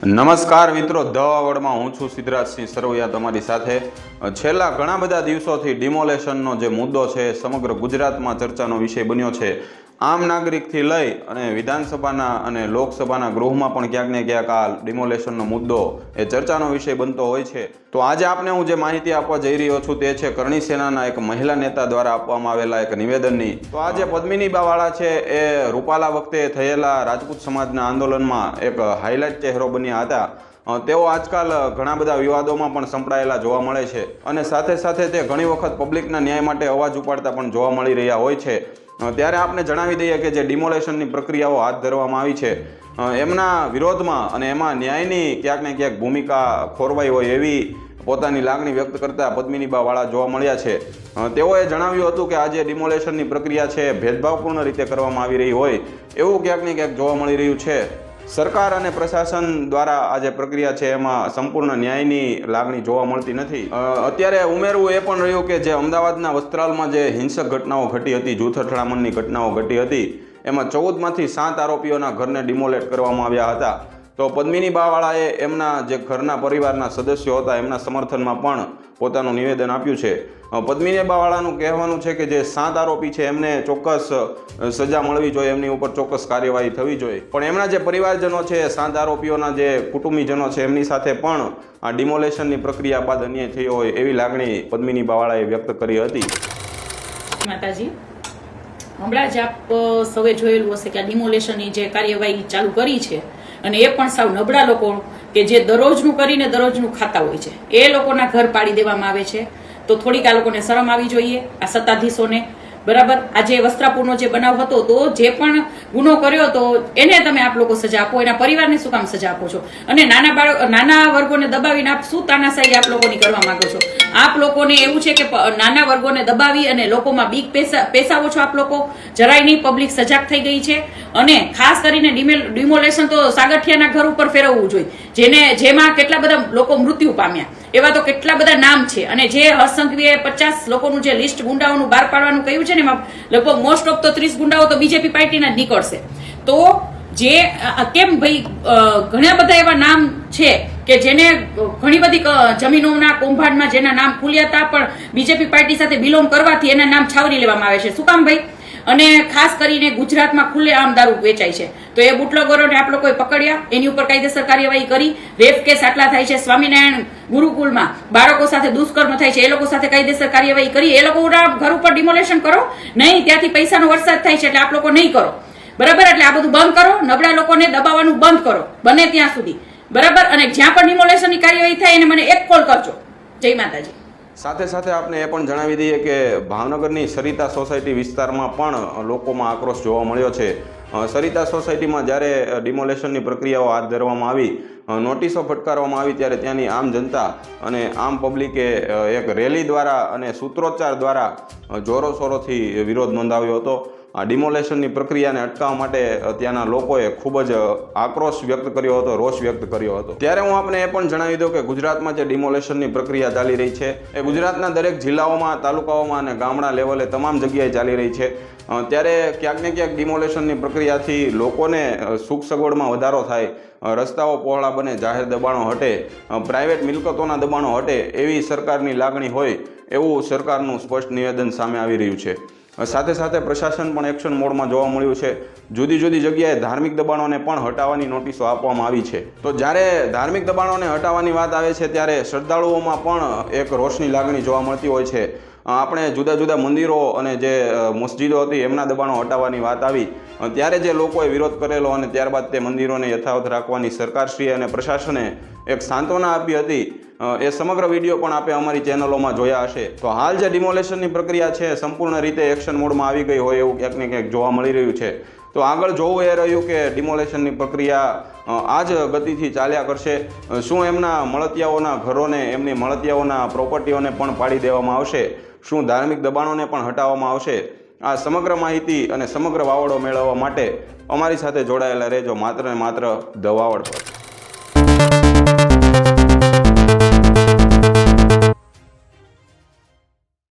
નમસ્કાર મિત્રો ધ વર્ડમાં હું છું સિદ્ધરાજસિંહ સરવૈયા તમારી સાથે. છેલ્લા ઘણા બધા દિવસોથી ડિમોલેશનનો જે મુદ્દો છે, સમગ્ર ગુજરાતમાં ચર્ચાનો વિષય બન્યો છે. આમ નાગરિકથી લઈ અને વિધાનસભાના અને લોકસભાના ગૃહમાં પણ ક્યાંક ને ક્યાંક આ ડિમોલેશનનો મુદ્દો એ ચર્ચાનો વિષય બનતો હોય છે. તો આજે આપને હું જે માહિતી આપવા જઈ રહ્યો છું તે છે કરણી સેનાના એક મહિલા નેતા દ્વારા આપવામાં આવેલા એક નિવેદનની. તો આજે પદ્મિની બાવાળા છે એ રૂપાલા વખતે થયેલા રાજપૂત સમાજના આંદોલનમાં એક હાઇલાઇટ ચહેરો બન્યા હતા. તેઓ આજકાલ ઘણા બધા વિવાદોમાં પણ સંપડાયેલા જોવા મળે છે અને સાથે સાથે તે ઘણી વખત પબ્લિકના ન્યાય માટે અવાજ ઉપાડતા પણ જોવા મળી રહ્યા હોય છે. ત્યારે આપને જણાવી દઈએ કે જે ડિમોલેશનની પ્રક્રિયાઓ હાથ ધરવામાં આવી છે એમના વિરોધમાં અને એમાં ન્યાયની ક્યાંક ને ક્યાંક ભૂમિકા ખોરવાઈ હોય એવી પોતાની લાગણી વ્યક્ત કરતા પદ્મિનીબા વાળા જોવા મળ્યા છે. તેઓએ જણાવ્યું હતું કે આ જે ડિમોલેશનની પ્રક્રિયા છે, ભેદભાવપૂર્ણ રીતે કરવામાં આવી રહી હોય એવું ક્યાંક ને ક્યાંક જોવા મળી રહ્યું છે. સરકાર અને પ્રશાસન દ્વારા આ જે પ્રક્રિયા છે એમાં સંપૂર્ણ ન્યાયની લાગણી જોવા મળતી નથી. અત્યારે ઉમેરવું એ પણ રહ્યું કે જે અમદાવાદના વસ્ત્રાલમાં જે હિંસક ઘટનાઓ ઘટી હતી, જૂથ અથડામણની ઘટનાઓ ઘટી હતી, એમાં ચૌદમાંથી સાત આરોપીઓના ઘરને ડિમોલેટ કરવામાં આવ્યા હતા. તો પદ્મિની બાવાળાએ એમના જે ઘરના પરિવારના સદસ્યો હતા, એમના સમર્થનમાં પણ પોતાનું નિવેદન આપ્યું છે. પદ્મિની બાવાળાનું કહેવાનું છે કે જે સાત આરોપી છે, એમને ચોક્કસ સજા મળવી જોઈએ, એમની ઉપર ચોક્કસ કાર્યવાહી થવી જોઈએ. પણ એમના જે પરિવારજનો છે સાત આરોપીઓના જે કુટુંબીજનો છે, એમની સાથે પણ આ ડિમોલેશનની પ્રક્રિયા બાદ અન્યાય થયો હોય એવી લાગણી પદ્મિની બાવાળાએ વ્યક્ત કરી હતી. માતાજી, હમણાં જ આપ સૌએ જોયેલું હશે કે આ ડિમોલેશનની જે કાર્યવાહી ચાલુ કરી છે, અને એ પણ સાવ નબળા લોકો કે જે દરરોજનું કરીને દરરોજનું ખાતા હોય છે. એ લોકોના ઘર પાડી દેવામાં આવે છે. તો થોડીક આ લોકોને શરમ આવી જોઈએ. આ સત્તાધીશોને બરાબર? આજે વસ્ત્રાપુરનો જે બનાવ હતો, તો જે પણ ગુનો કર્યો તો એને તમે આપ લોકો સજા આપો, એના પરિવારને શું કામ સજા આપો છો? અને નાના બાળક, નાના વર્ગોને દબાવીને આપ શું તાનાશાહી આપ લોકોની કરવા માંગો છો? આપ લોકોને એવું છે કે નાના વર્ગોને દબાવી અને લોકોમાં બીક પેસા, પેસાવો છો આપ લોકો? જરાય નહીં, પબ્લિક સજાગ થઈ ગઈ છે. અને ખાસ કરીને ડિમેલ- ડિમોલેશન તો સાગઠિયાના ઘર ઉપર ફેરવવું જોઈએ. જેને, જેમાં કેટલા બધા લોકો મૃત્યુ પામ્યા. એવા તો કેટલા બધા નામ છે. અને જે હર્ષસંઘવીએ પચાસ લોકોનું જે લિસ્ટ ગુંડાઓનું બહાર પાડવાનું કહ્યું છે ને એમાં લગભગ મોસ્ટ ઓફ તો ત્રીસ ગુંડાઓ તો બીજેપી પાર્ટીના જ નીકળશે. તો જે કેમ ભાઈ ઘણા બધા એવા નામ છે કે જેને ઘણી બધી જમીનોના કૌભાંડમાં જેના નામ ખુલ્યા હતા, પણ બીજેપી પાર્ટી સાથે બિલોંગ કરવાથી એના નામ છાવરી લેવામાં આવે છે. શું કામ ભાઈ? અને ખાસ કરીને ગુજરાતમાં ખુલ્લેઆમ દારૂ વેચાય છે. તો એ બુટલોગરોને આપણે કોઈ પકડ્યા, એની ઉપર કાયદેસર કાર્યવાહી કરી. રેપ કેસ આટલા થાય છે સ્વામિનારાયણ ગુરુકુળમાં. બાળકો સાથે દુષ્કર્મ થાય છે, એ લોકો સાથે કાયદેસર કાર્યવાહી કરી. એ લોકો ઘર ઉપર ડિમોલેશન કરો. નહીં, ત્યાંથી પૈસાનો વરસાદ થાય છે એટલે આપ લોકો નહીં કરો. બરાબર? એટલે આ બધું બંધ કરો. નબળા લોકોને દબાવવાનું બંધ કરો. બને ત્યાં સુધી. બરાબર? અને જ્યાં પણ ડિમોલેશનની કાર્યવાહી થાય, એને મને એક કોલ કરજો. જય માતાજી. સાથે સાથે આપને એ પણ જણાવી દઈએ કે ભાવનગરની સરિતા સોસાયટી વિસ્તારમાં પણ લોકોમાં આક્રોશ જોવા મળ્યો છે. સરિતા સોસાયટીમાં જ્યારે ડિમોલેશનની પ્રક્રિયાઓ હાથ ધરવામાં આવી નોટિસો ફટકારવામાં આવી ત્યારે ત્યાંની આમ જનતા અને આમ પબ્લિકે એક રેલી દ્વારા અને સૂત્રોચ્ચાર દ્વારા જોરોશોરોથી વિરોધ નોંધાવ્યો હતો. આ ડિમોલેશનની પ્રક્રિયાને અટકાવવા માટે ત્યાંના લોકોએ ખૂબ જ આક્રોશ વ્યક્ત કર્યો હતો, રોષ વ્યક્ત કર્યો હતો. ત્યારે હું આપને એ પણ જણાવી દઉં કે ગુજરાતમાં જે ડિમોલેશનની પ્રક્રિયા ચાલી રહી છે, એ ગુજરાતના દરેક જિલ્લાઓમાં, તાલુકાઓમાં અને ગામડા લેવલે તમામ જગ્યાએ ચાલી રહી છે. ત્યારે ક્યાંક ને ક્યાંક ડિમોલેશનની પ્રક્રિયાથી લોકોને સુખ સગવડમાં વધારો થાય રસ્તાઓ પહોળા બને, જાહેર દબાણો હટે પ્રાઇવેટ મિલકતોના દબાણો હટે, એવી સરકારની લાગણી હોય, એવું સરકારનું સ્પષ્ટ નિવેદન સામે આવી રહ્યું છે. સાથે સાથે પ્રશાસન પણ એક્શન મોડમાં જોવા મળ્યું છે. જુદી જુદી જગ્યાએ ધાર્મિક દબાણોને પણ હટાવવાની નોટિસો આપવામાં આવી છે. તો જ્યારે ધાર્મિક દબાણોને હટાવવાની વાત આવે છે, ત્યારે શ્રદ્ધાળુઓમાં પણ એક રોષની લાગણી જોવા મળતી હોય છે. આપણે જુદા જુદા મંદિરો અને જે મસ્જિદો હતી એમના દબાણો હટાવવાની વાત આવી. ત્યારે જે લોકોએ વિરોધ કરેલો અને ત્યારબાદ તે મંદિરોને યથાવત રાખવાની સરકારશ્રી અને પ્રશાસને એક સાંત્વના આપી હતી. એ સમગ્ર વીડિયો પણ આપે અમારી ચેનલોમાં જોયા હશે. તો હાલ જે ડિમોલેશનની પ્રક્રિયા છે, સંપૂર્ણ રીતે એક્શન મોડમાં આવી ગઈ હોય એવું ક્યાંક ને ક્યાંક જોવા મળી રહ્યું છે. તો આગળ જોવું એ રહ્યું કે ડિમોલેશનની પ્રક્રિયા આ જ ગતિથી ચાલ્યા કરશે. શું એમના મળતિયાઓના ઘરોને, એમની મળતિયાઓના પ્રોપર્ટીઓને પણ પાડી દેવામાં આવશે? શું ધાર્મિક દબાણોને પણ હટાવવામાં આવશે? આ સમગ્ર માહિતી અને સમગ્ર વાવડો મેળવવા માટે અમારી સાથે જોડાયેલા રહેજો માત્ર ને માત્ર ધ વાવડ પર.